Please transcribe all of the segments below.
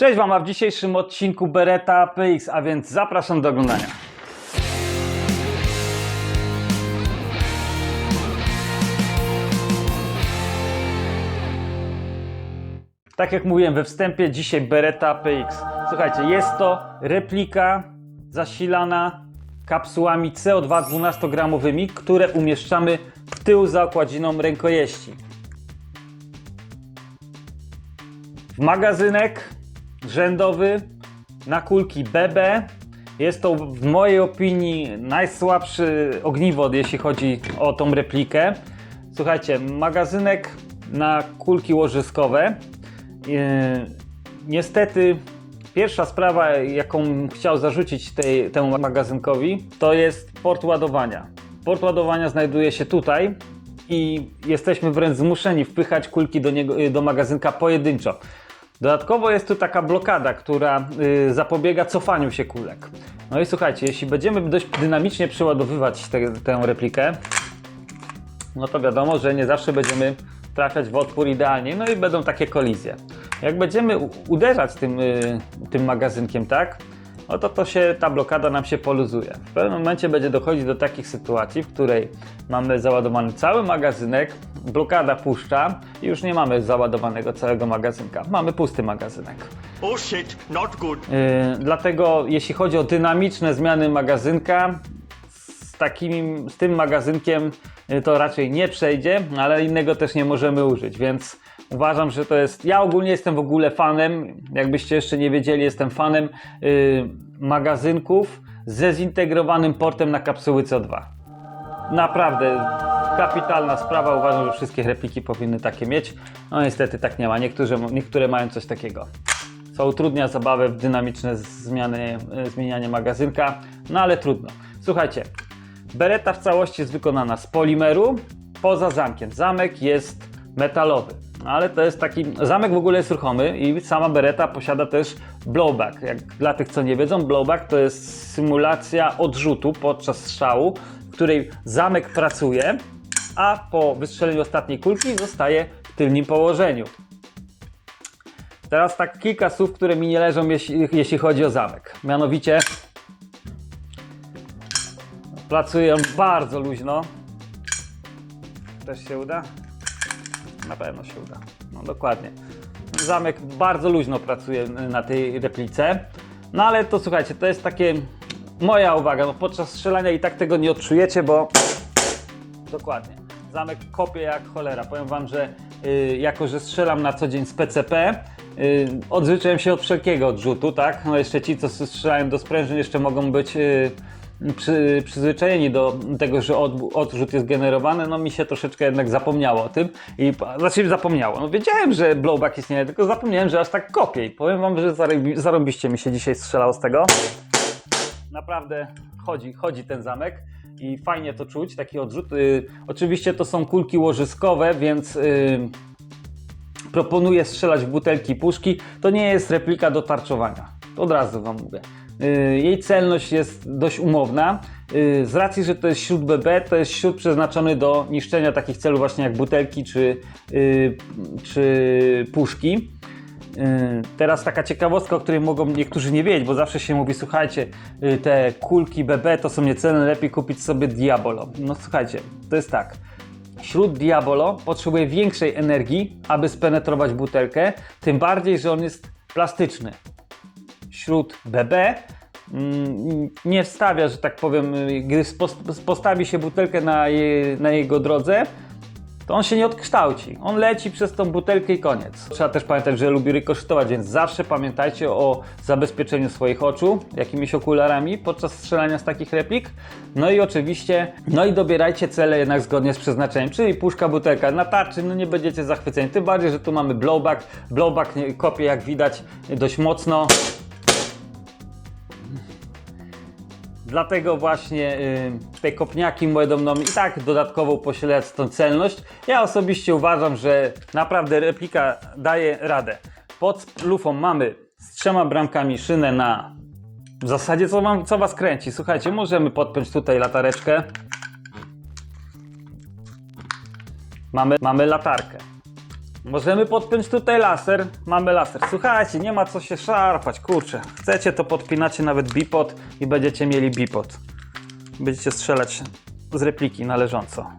Cześć Wam, a w dzisiejszym odcinku Beretta PX, a więc zapraszam do oglądania. Tak jak mówiłem we wstępie, dzisiaj Beretta PX. Słuchajcie, jest to replika zasilana kapsułami CO2 12-gramowymi, które umieszczamy w tył za okładziną rękojeści. W magazynek rzędowy na kulki BB. Jest to w mojej opinii najsłabszy ogniwod, jeśli chodzi o tą replikę. Słuchajcie, magazynek na kulki łożyskowe. Yy, niestety pierwsza sprawa, jaką chciał zarzucić tej, temu magazynkowi, to jest port ładowania. Port ładowania znajduje się tutaj i jesteśmy wręcz zmuszeni wpychać kulki do, niego, do magazynka pojedynczo. Dodatkowo jest tu taka blokada, która y, zapobiega cofaniu się kulek. No i słuchajcie, jeśli będziemy dość dynamicznie przeładowywać te, tę replikę, no to wiadomo, że nie zawsze będziemy trafiać w otwór idealnie, no i będą takie kolizje. Jak będziemy uderzać tym, y, tym magazynkiem, tak, no to, to się, ta blokada nam się poluzuje. W pewnym momencie będzie dochodzić do takich sytuacji, w której mamy załadowany cały magazynek, blokada puszcza i już nie mamy załadowanego całego magazynka. Mamy pusty magazynek. Oh shit, not good. Yy, dlatego jeśli chodzi o dynamiczne zmiany magazynka, z, takim, z tym magazynkiem yy, to raczej nie przejdzie, ale innego też nie możemy użyć, więc uważam, że to jest. Ja ogólnie jestem w ogóle fanem, jakbyście jeszcze nie wiedzieli, jestem fanem yy, magazynków ze zintegrowanym portem na kapsuły CO2. Naprawdę kapitalna sprawa. Uważam, że wszystkie repliki powinny takie mieć. No niestety tak nie ma. Niektóre, niektóre mają coś takiego co utrudnia zabawę w dynamiczne zmiany, e, zmienianie magazynka, no ale trudno. Słuchajcie, bereta w całości jest wykonana z polimeru, poza zamkiem. Zamek jest metalowy, no ale to jest taki, zamek w ogóle jest ruchomy i sama bereta posiada też blowback. Jak dla tych, co nie wiedzą, blowback to jest symulacja odrzutu podczas strzału, w której zamek pracuje, a po wystrzeleniu ostatniej kulki zostaje w tylnym położeniu. Teraz tak kilka słów, które mi nie leżą, jeśli, chodzi o zamek. Mianowicie pracuję bardzo luźno. Też się uda? Na pewno się uda. No dokładnie. Zamek bardzo luźno pracuje na tej replice. No ale to słuchajcie, to jest takie moja uwaga. No, podczas strzelania i tak tego nie odczujecie, bo Dokładnie. Zamek kopie jak cholera. Powiem wam, że y, jako, że strzelam na co dzień z PCP, y, odzwyczaiłem się od wszelkiego odrzutu, tak? No jeszcze ci, co strzelają do sprężyn, jeszcze mogą być y, przy, przyzwyczajeni do tego, że od, odrzut jest generowany. No mi się troszeczkę jednak zapomniało o tym. I znaczy zapomniało. No wiedziałem, że blowback istnieje, tylko zapomniałem, że aż tak kopie. I powiem wam, że zarobi, zarobiście mi się dzisiaj strzelało z tego naprawdę chodzi, chodzi ten zamek i fajnie to czuć, taki odrzut. Y, oczywiście to są kulki łożyskowe, więc y, proponuję strzelać w butelki puszki. To nie jest replika do tarczowania. Od razu Wam mówię. Y, jej celność jest dość umowna. Y, z racji, że to jest śród BB, to jest śród przeznaczony do niszczenia takich celów właśnie jak butelki czy, y, czy puszki. Yy, Teraz taka ciekawostka, o której mogą niektórzy nie wiedzieć, bo zawsze się mówi, słuchajcie, yy, te kulki BB to są niecelne, lepiej kupić sobie Diabolo. No słuchajcie, to jest tak. Śród Diabolo potrzebuje większej energii, aby spenetrować butelkę, tym bardziej, że on jest plastyczny. Śród BB mm, nie wstawia, że tak powiem, yy, gdy postawi się butelkę na, je, na jego drodze, to on się nie odkształci. On leci przez tą butelkę i koniec. Trzeba też pamiętać, że lubi rykoszetować, więc zawsze pamiętajcie o zabezpieczeniu swoich oczu jakimiś okularami podczas strzelania z takich replik. No i oczywiście, no i dobierajcie cele jednak zgodnie z przeznaczeniem, czyli puszka, butelka na tarczy, no nie będziecie zachwyceni. Tym bardziej, że tu mamy blowback. Blowback kopie jak widać dość mocno. Dlatego właśnie y, te kopniaki będą nam i tak dodatkowo posilać tą celność. Ja osobiście uważam, że naprawdę replika daje radę. Pod lufą mamy z trzema bramkami szynę na... W zasadzie co, co Was kręci? Słuchajcie, możemy podpiąć tutaj latareczkę. Mamy, mamy latarkę. Możemy podpiąć tutaj laser. Mamy laser. Słuchajcie, nie ma co się szarpać, kurczę. Chcecie, to podpinacie nawet bipod i będziecie mieli bipod. Będziecie strzelać z repliki należąco.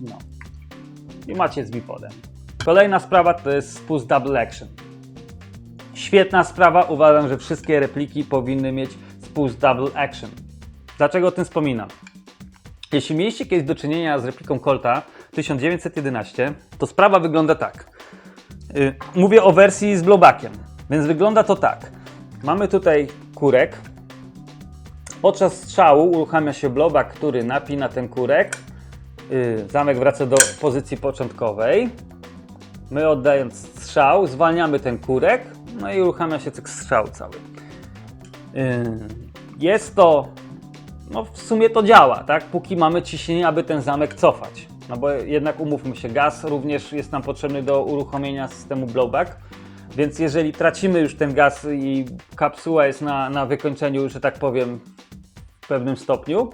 No. I macie z bipodem. Kolejna sprawa to jest spust double action. Świetna sprawa. Uważam, że wszystkie repliki powinny mieć spust double action. Dlaczego o tym wspominam? Jeśli mieliście kiedyś do czynienia z repliką Colta 1911, to sprawa wygląda tak. Y, Mówię o wersji z blowbackiem, więc wygląda to tak. Mamy tutaj kurek. Podczas strzału uruchamia się blowback, który napina ten kurek. Y, Zamek wraca do pozycji początkowej. My oddając strzał, zwalniamy ten kurek, no i uruchamia się cykl strzału cały. Yy, Jest to, no w sumie to działa, tak? Póki mamy ciśnienie, aby ten zamek cofać. No bo jednak umówmy się, gaz również jest nam potrzebny do uruchomienia systemu blowback. Więc jeżeli tracimy już ten gaz i kapsuła jest na, na wykończeniu, że tak powiem, w pewnym stopniu,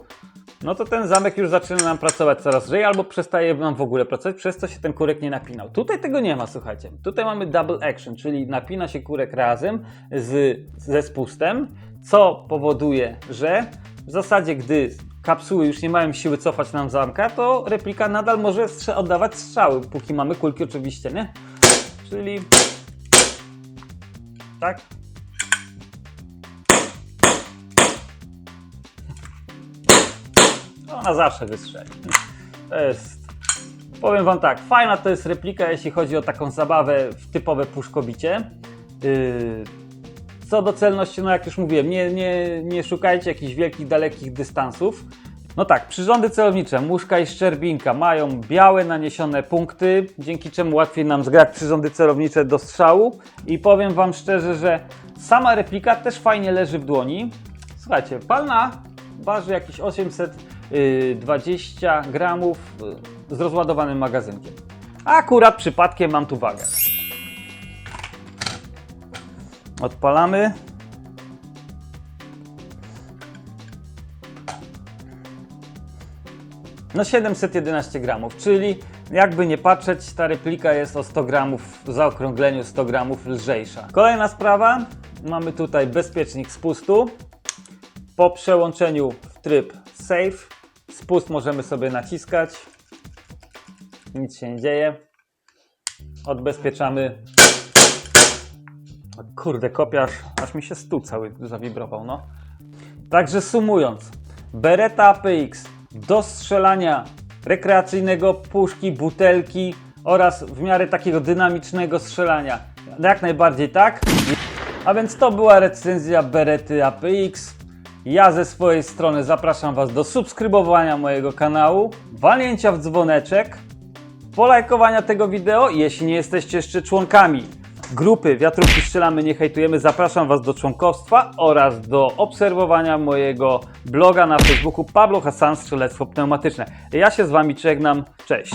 no to ten zamek już zaczyna nam pracować coraz lżej albo przestaje nam w ogóle pracować, przez co się ten kurek nie napinał. Tutaj tego nie ma, słuchajcie. Tutaj mamy double action, czyli napina się kurek razem z, ze spustem, co powoduje, że w zasadzie gdy kapsuły już nie mają siły cofać nam zamka, to replika nadal może oddawać strzały, póki mamy kulki oczywiście, nie? Czyli tak, ona zawsze wystrzeli. To jest, powiem Wam tak, fajna to jest replika, jeśli chodzi o taką zabawę w typowe puszkobicie. Yy, co do celności, no jak już mówiłem, nie, nie, nie szukajcie jakichś wielkich, dalekich dystansów. No tak, przyrządy celownicze, muszka i szczerbinka mają białe naniesione punkty, dzięki czemu łatwiej nam zgrać przyrządy celownicze do strzału. I powiem Wam szczerze, że sama replika też fajnie leży w dłoni. Słuchajcie, palna waży jakieś 820 gramów y, z rozładowanym magazynkiem. Akurat przypadkiem mam tu wagę. Odpalamy. No 711 gramów, czyli jakby nie patrzeć, ta replika jest o 100 gramów, w zaokrągleniu 100 gramów lżejsza. Kolejna sprawa, mamy tutaj bezpiecznik spustu. Po przełączeniu w tryb Save, spust możemy sobie naciskać. Nic się nie dzieje. Odbezpieczamy. Kurde, kopiarz, aż mi się stół cały zawibrował, no. Także sumując, Beretta APX do strzelania rekreacyjnego, puszki, butelki oraz w miarę takiego dynamicznego strzelania. Jak najbardziej tak. A więc to była recenzja Berety APX. Ja ze swojej strony zapraszam Was do subskrybowania mojego kanału, walnięcia w dzwoneczek, polajkowania tego wideo. Jeśli nie jesteście jeszcze członkami grupy Wiatrówki Strzelamy Nie Hejtujemy, zapraszam Was do członkostwa oraz do obserwowania mojego bloga na Facebooku Pablo Hassan Strzelectwo Pneumatyczne. Ja się z Wami żegnam. Cześć!